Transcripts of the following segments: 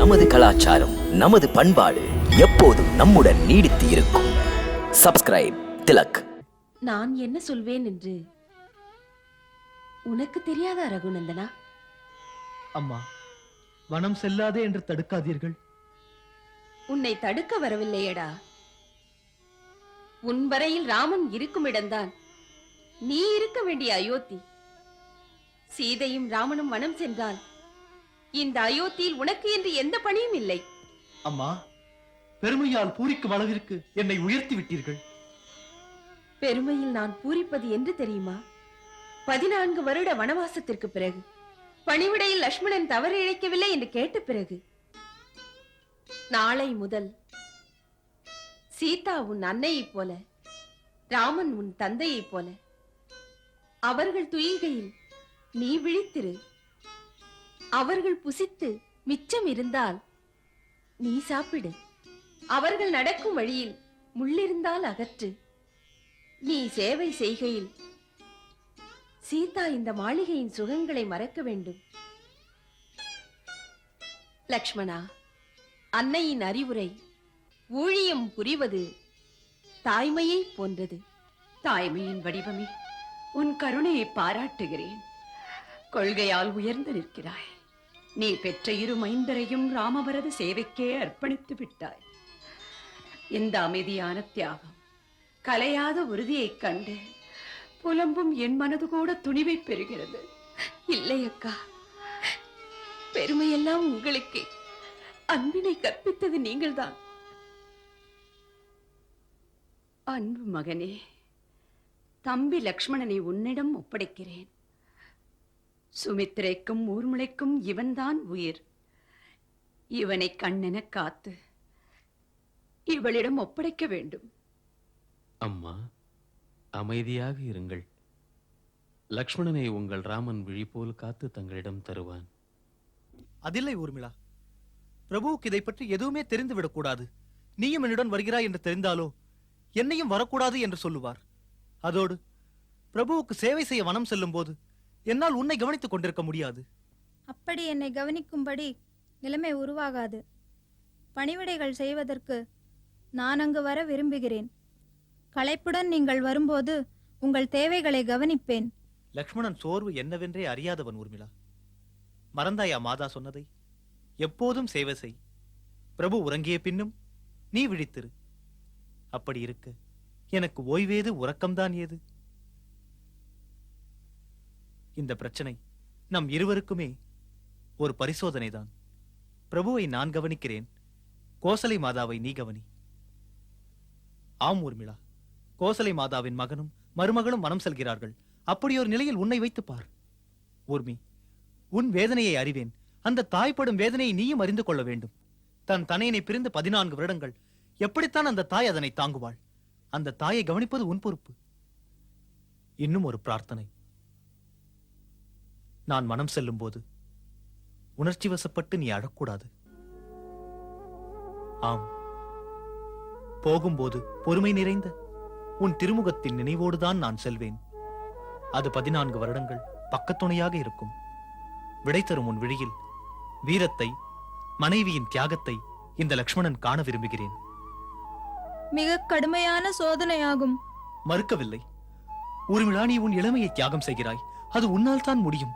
நமது கலாச்சாரம் நமது பண்பாடு எப்போதும் நம்முடன் நீடித்து இருக்கும். சப்ஸ்கிரைப் திலக். நான் என்ன சொல்வேன் என்று? உனக்கு தெரியாதா ரகுநந்தனா? அம்மா வனம் செல்லாதே என்று தடுக்காதீர்கள். உன்னை தடுக்க வரவில்லையடா. உன் வரையில் ராமன் இருக்கும் இடம்தான் நீ இருக்க வேண்டிய அயோத்தி. சீதையும் ராமனும் வனம் சென்றால் இந்த அயோத்தியில் உனக்கு என்று எந்த பணியும் இல்லை. அம்மா பெருமையால் பூரிக்கும் அளவிற்கு என்னை உயர்த்தி விட்டீர்கள். பெருமையில் நான் பூரிப்பது என்று தெரியுமா? பதினான்கு வருட வனவாசத்திற்கு பிறகு பணிவிடையில் லக்ஷ்மணன் தவறு இழைக்கவில்லை என்று கேட்ட பிறகு நாளை முதல் சீதா உன் அன்னையைப் போல ராமன் உன் தந்தையைப் போல அவர்கள் துயில்கையில் நீ விழித்திரு. அவர்கள் புசித்து மிச்சம் இருந்தால் நீ சாப்பிடு. அவர்கள் நடக்கும் வழியில் முள்ளிருந்தால் அகற்று. நீ சேவை செய்கையில் சீதா இந்த மாளிகையின் சுகங்களை மறக்க வேண்டும். லக்ஷ்மணா அன்னையின் அறிவுரை ஊழியம் புரிவது தாய்மையை போன்றது. தாய்மையின் வடிவமே உன் கருணையை பாராட்டுகிறேன். கொள்கையால் உயர்ந்து நிற்கிறாய். நீ பெற்ற இரு மைந்தரையும் ராமவரது சேவைக்கே அர்ப்பணித்து விட்டாய். இந்த அமைதியான தியாகம் கலையாத உறுதியைக் கண்டு புலம்பும் என் மனது கூட துணிவை பெறுகிறது. இல்லை அக்கா பெருமையெல்லாம் உங்களுக்கு. அன்பினை கற்பித்தது நீங்கள்தான். அன்பு மகனே தம்பி லக்ஷ்மணனை உன்னிடம் ஒப்படைக்கிறேன். சுமித்திரைக்கும் ஊர்மிளைக்கும் இவன்தான் உயிர். இவனை கண்ணென காத்து இவளிடம் ஒப்படைக்க வேண்டும். அம்மா அமைதியாக இருங்கள். லக்ஷ்மணனை உங்கள் ராமன் விழி போல் காத்து தங்களிடம் தருவான். அதில்லை ஊர்மிளா. பிரபுவுக்கு இதை பற்றி எதுவுமே தெரிந்து விடக்கூடாது. நீயும் என்னுடன் வருகிறாய் என்று தெரிந்தாலோ என்னையும் வரக்கூடாது என்று சொல்லுவார். அதோடு பிரபுவுக்கு சேவை செய்ய வனம் செல்லும் போது என்னால் உன்னை கவனித்துக் கொண்டிருக்க முடியாது. அப்படி என்னை கவனிக்கும்படி நிலைமை உருவாகாது. பணிவிடைகள் செய்வதற்கு நான் அங்கு வர விரும்புகிறேன். களைப்புடன் நீங்கள் வரும்போது உங்கள் தேவைகளை கவனிப்பேன். லக்ஷ்மணன் சோர்வு என்னவென்றே அறியாதவன் ஊர்மிளா. மறந்தாயா மாதா சொன்னதை? எப்போதும் சேவை செய். பிரபு உறங்கிய பின்னும் நீ விழித்திரு. அப்படி இருக்க. எனக்கு ஓய்வேது உறக்கம்தான் ஏது? இந்த பிரச்சனை நம் இருவருக்குமே ஒரு பரிசோதனைதான். பிரபுவை நான் கவனிக்கிறேன் கோசலை மாதாவை நீ கவனி. ஆம் ஊர்மிளா கோசலை மாதாவின் மகனும் மருமகளும் மனம் செல்கிறார்கள். அப்படி ஒரு நிலையில் உன்னை வைத்துப் பார். ஊர்மி உன் வேதனையை அறிவேன். அந்த தாய்ப்படும் வேதனையை நீயும் அறிந்து கொள்ள வேண்டும். தன் தனையனை பிரிந்து பதினான்கு வருடங்கள். எப்படித்தான் அந்த தாய் அதனை தாங்குவாள்? அந்த தாயை கவனிப்பது உன் பொறுப்பு. இன்னும் ஒரு பிரார்த்தனை. நான் மனம் செல்லும் போது உணர்ச்சி வசப்பட்டு நீ அழக்கூடாது. ஆம். போகும்போது பொறுமை நிறைந்த உன் திருமுகத்தின் நினைவோடுதான் நான் செல்வேன். அது பதினான்கு வருடங்கள் பக்கத்துணையாக இருக்கும். விடை தரும் உன் விழியில் வீரத்தை மனைவியின் தியாகத்தை இந்த லக்ஷ்மணன் காண விரும்புகிறேன். மிக கடுமையான சோதனையாகும். மறுக்கவில்லை. ஊர்மிளா நீ உன் இளமையை தியாகம் செய்கிறாய். அது உன்னால் தான் முடியும்.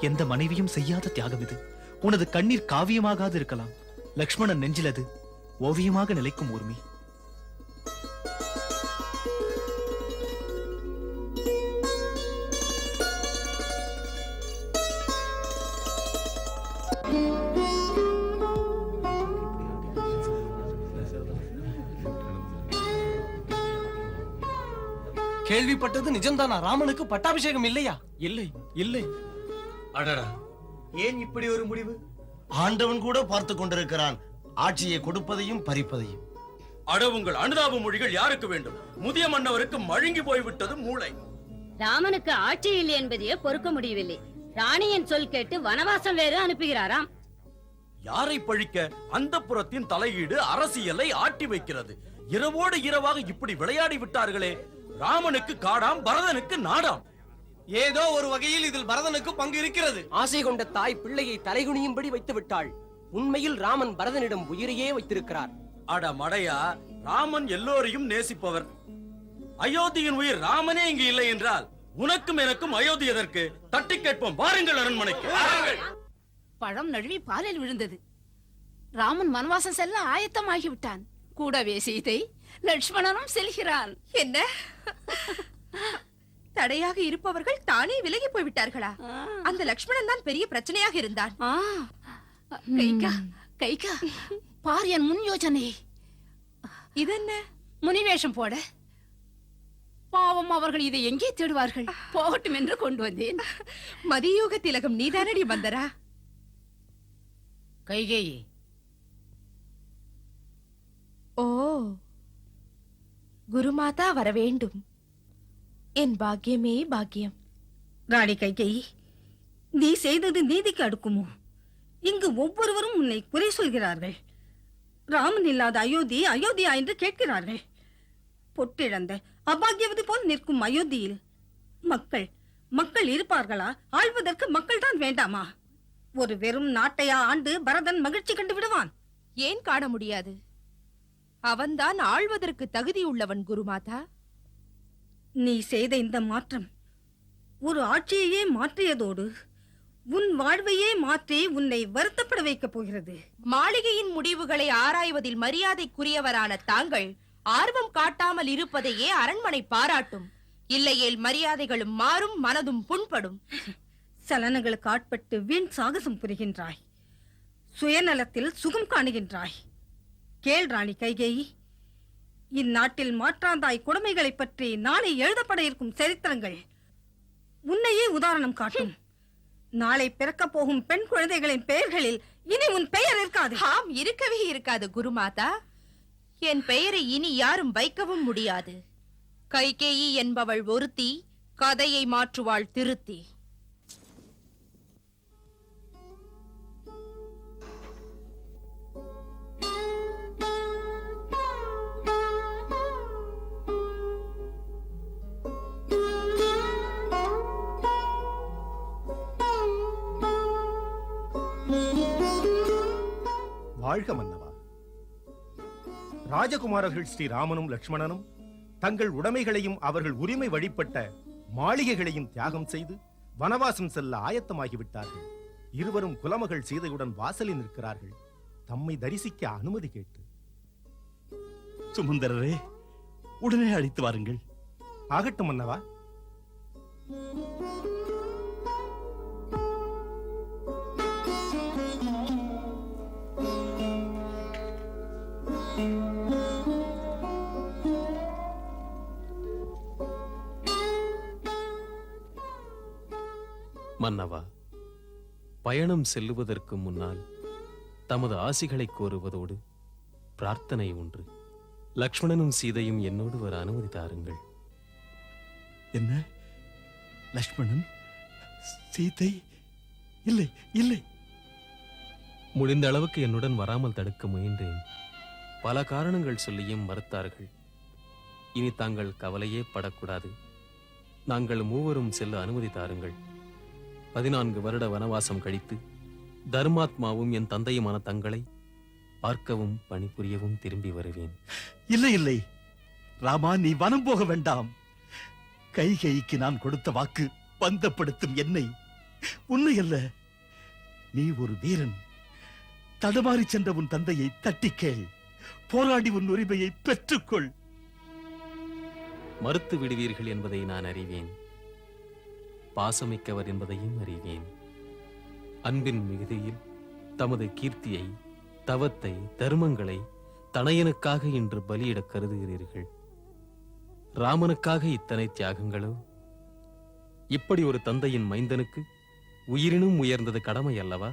எந்த மனைவியும் செய்யாத தியாகம் இது. உனது கண்ணீர் காவியமாகாது இருக்கலாம். லக்ஷ்மணன் நெஞ்சில் அது ஓவியமாக நிலைக்கும் ஊர்மி. கேள்விப்பட்டது நிஜம்தானா? ராமனுக்கு பட்டாபிஷேகம் இல்லையா? இல்லை இல்லை. அடடா. ஏன் இப்படி ஒரு முடிவு? ஆண்டவன் கூட பார்த்து கொண்டிருக்கிறான். ஆட்சியை கொடுப்பதையும் பறிப்பதையும். அட உங்கள் அனுதாப மொழிகள் யாருக்கு வேண்டும்? முதிய மன்னவருக்கு மழுங்கி போய்விட்டது மூளை. ராமனுக்கு ஆட்சி இல்லை என்பதையே பொறுக்க முடியவில்லை. ராணியின் சொல் கேட்டு வனவாசம் வேறு அனுப்புகிறாராம். யாரை பழிக்க அந்த புறத்தின் தலையீடு அரசியலை ஆட்டி வைக்கிறது. இரவோடு இரவாக இப்படி விளையாடி விட்டார்களே ராமனுக்கு காடாம் பரதனுக்கு நாடாம். ஏதோ ஒரு வகையில் இதில் பரதனுக்கு பங்கு இருக்கிறது. ஆசை கொண்ட தாய் பிள்ளையை தலைகுனியும்படி வைத்து விட்டாள் உண்மையில் ராமன் பரதனிடம் உயிரையே வைத்திருக்கிறார். அட மடையா ராமன் எல்லோரையும் நேசிப்பவர். அயோத்தியின் உயிர் ராமனே இங்கு இல்லை என்றால் உனக்கும் எனக்கும் அயோத்தி எதற்கு? தட்டி கேட்போம் வாருங்கள் அரண்மனைக்கு. பழம் நழுவி பாலில் விழுந்தது. ராமன் வனவாசம் செல்ல ஆயத்தமாகிவிட்டான். கூடவே சீதை லட்சுமணனும் செல்கிறான். என்ன? தடையாக இருப்பவர்கள் தானே விலகி போய்விட்டார்களா? அந்த லக்ஷ்மணன் தான் பெரிய பிரச்சனையாக இருந்தான். கைகா கைகா பார் என் முன் யோசனை இதென்ன? முனிவேஷம் போட. பாவம் அவர்கள் இதை எங்கே தேடுவார்கள்? போகட்டும் என்று கொண்டு வந்தேன். மதியோக திலகம் நீதானடி வந்தரா கைகேயி ஓ. குருமாதா வர வேண்டும் என் பாக்கியமே பாக்கியம். ராணி கைகேயி நீ செய்தது நீதிக்கு அடுக்குமோ? இங்கு ஒவ்வொருவரும் உன்னை குறை சொல்கிறார்கள். ராமன் இல்லாத அயோத்தி அயோத்தியா என்று கேட்கிறார்கள். பொட்டிழந்த அபாகியவதி போல் நிற்கும் அயோத்தியில் மக்கள் மக்கள் இருப்பார்களா? ஆள்வதற்கு மக்கள் தான் வேண்டாமா? ஒரு வெறும் நாட்டையா ஆண்டு பரதன் மகிழ்ச்சி கண்டு விடுவான். ஏன் காண முடியாது? அவன்தான் ஆள்வதற்கு தகுதியுள்ளவன் குருமாதா. நீ செய்த இந்த மாற்றம் ஒரு ஆட்சியையே மாற்றியதோடு உன் வாழ்வையே மாற்றி உன்னை வருத்தப்பட வைக்கப் போகிறது. மாளிகையின் முடிவுகளை ஆராய்வதில் மரியாதைக்குரியவரான தாங்கள் ஆர்வம் காட்டாமல் இருப்பதையே அரண்மனை பாராட்டும். இல்லையேல் மரியாதைகளும் மாறும் மனதும் புண்படும். சலனங்களுக்கு ஆட்பட்டு வீண் சாகசம் புரிகின்றாய். சுயநலத்தில் சுகம் காணுகின்றாய். கேள் ராணி கைகேயி இந்நாட்டில் மாற்றாந்தாய் கொடுமைகளை பற்றி நாளை எழுதப்பட இருக்கும் சரித்திரங்கள். உன்னையே உதாரணம் காட்டும். நாளை பிறக்கப் போகும் பெண் குழந்தைகளின் பெயர்களில் இனி உன் பெயர் இருக்காது. ஆம் இருக்கவே இருக்காது குருமாதா. என் பெயரை இனி யாரும் வைக்கவும் முடியாது. கைகேயி என்பவள் ஒருத்தி கதையை மாற்றுவாள் திருத்தி. வாழ்க மன்னவா. ராஜகுமாரர்கள் ஸ்ரீராமனும் லக்ஷ்மணனும் தங்கள் உடைமைகளையும் அவர்கள் உரிமை வழிபட்ட மாளிகைகளையும் தியாகம் செய்து வனவாசம் செல்ல ஆயத்தமாகிவிட்டார்கள். இருவரும் குலமகள் சீதையுடன் வாசலில் நிற்கிறார்கள். தம்மை தரிசிக்க அனுமதி கேட்டு. சுமந்தரரே உடனே அழைத்து வாருங்கள். ஆகட்டும் மன்னவா. மன்னவா பயணம் செல்லுவதற்கு முன்னால் தமது ஆசிகளை கோருவதோடு பிரார்த்தனை ஒன்று. லக்ஷ்மணனும் சீதையும் என்னோடு வர அனுமதி தாருங்கள். என்ன? லக்ஷ்மணன்? சீதை? இல்லை இல்லை. முடிந்த அளவுக்கு என்னுடன் வராமல் தடுக்க முயன்றேன். பல காரணங்கள் சொல்லியும் மறுத்தார்கள். இனி தாங்கள் கவலையே படக்கூடாது. நாங்கள் மூவரும் செல்ல அனுமதி தாருங்கள். பதினான்கு வருட வனவாசம் கழித்து தர்மாத்மாவும் என் தந்தையுமான தங்களை பார்க்கவும் பணிபுரியவும் திரும்பி வருவேன். இல்லை இல்லை. ராமா நீ வனம் போக வேண்டாம். கைகைக்கு நான் கொடுத்த வாக்கு பந்தப்படுத்தும் என்னை. உன்னை அல்ல. நீ ஒரு வீரன். தடுமாறி சென்ற உன் தந்தையை தட்டிக் கேள். போராடி உன் உரிமையை பெற்றுக்கொள். மறுத்து விடுவீர்கள் என்பதை நான் அறிவேன். பாசமிக்கவர் என்பதையும் அறிவேன். அன்பின் மிகுதியில் தமது கீர்த்தியை தவத்தை தர்மங்களை தனையனுக்காக இன்று பலியிடக் கருதுகிறீர்கள். ராமனுக்காக இத்தனை தியாகங்களோ? இப்படி ஒரு தந்தையின் மைந்தனுக்கு உயிரினும் உயர்ந்தது கடமை அல்லவா?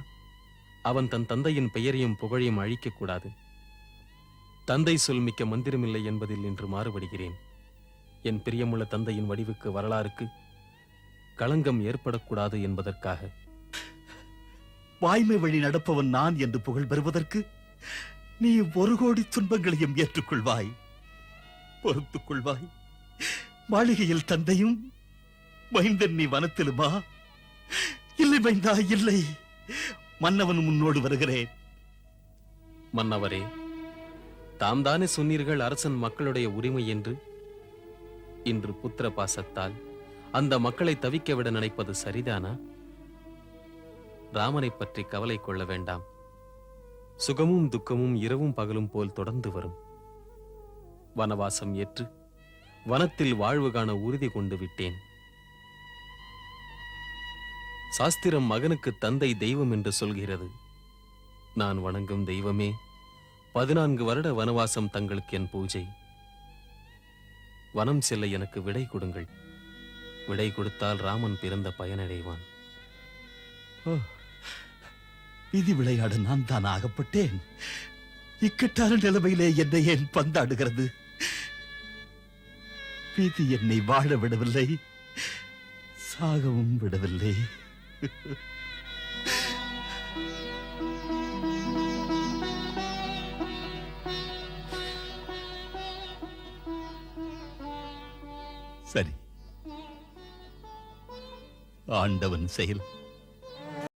அவன் தன் தந்தையின் பெயரையும் புகழையும் அழிக்கக்கூடாது தந்தை சொல் மிக்க மந்திரமில்லை என்பதில் இன்று மாறுபடுகிறேன். என் பிரியமுள்ள தந்தையின் வடிவுக்கு வரலாறுக்கு களங்கம் ஏற்படக்கூடாது என்பதற்காக. வாய்மை வழி நடப்பவன் நான் என்று புகழ் பெறுவதற்கு நீ ஒரு கோடி துன்பங்களையும் ஏற்றுக்கொள்வாய். பொறுத்துக் கொள்வாய். மாளிகையில் தந்தையும் மைந்தன் நீ வனத்திலுமா? இல்லை மைந்தா இல்லை. மன்னவன் முன்னோடு வருகிறேன். மன்னவரே தாம் தானே சொன்னீர்கள் அரசன் மக்களுடைய உரிமை என்று? இன்று புத்திர பாசத்தால் அந்த மக்களை தவிக்க விட நினைப்பது சரிதானா? ராமனை பற்றி கவலை கொள்ள வேண்டாம். சுகமும் துக்கமும் இரவும் பகலும் போல் தொடர்ந்து வரும். வனவாசம் ஏற்று வனத்தில் வாழ்வு காண உறுதி கொண்டு விட்டேன். சாஸ்திரம் மகனுக்கு தந்தை தெய்வம் என்று சொல்கிறது. நான் வணங்கும் தெய்வமே பதினான்கு வருட வனவாசம் தங்களுக்கு என் பூஜை. வனம் செல்ல எனக்கு விடை கொடுங்கள். விடை கொடுத்தால் ராமன் பிறந்த பயனடைவான். ஓ, விதி விளையாட நான் தான் ஆகப்பட்டேன். இக்கட்டான நிலைமையிலே என்னை ஏன் பந்தாடுகிறது? விதி என்னை வாழ விடவில்லை சாகவும் விடவில்லை. ஆண்டவன் செயல்.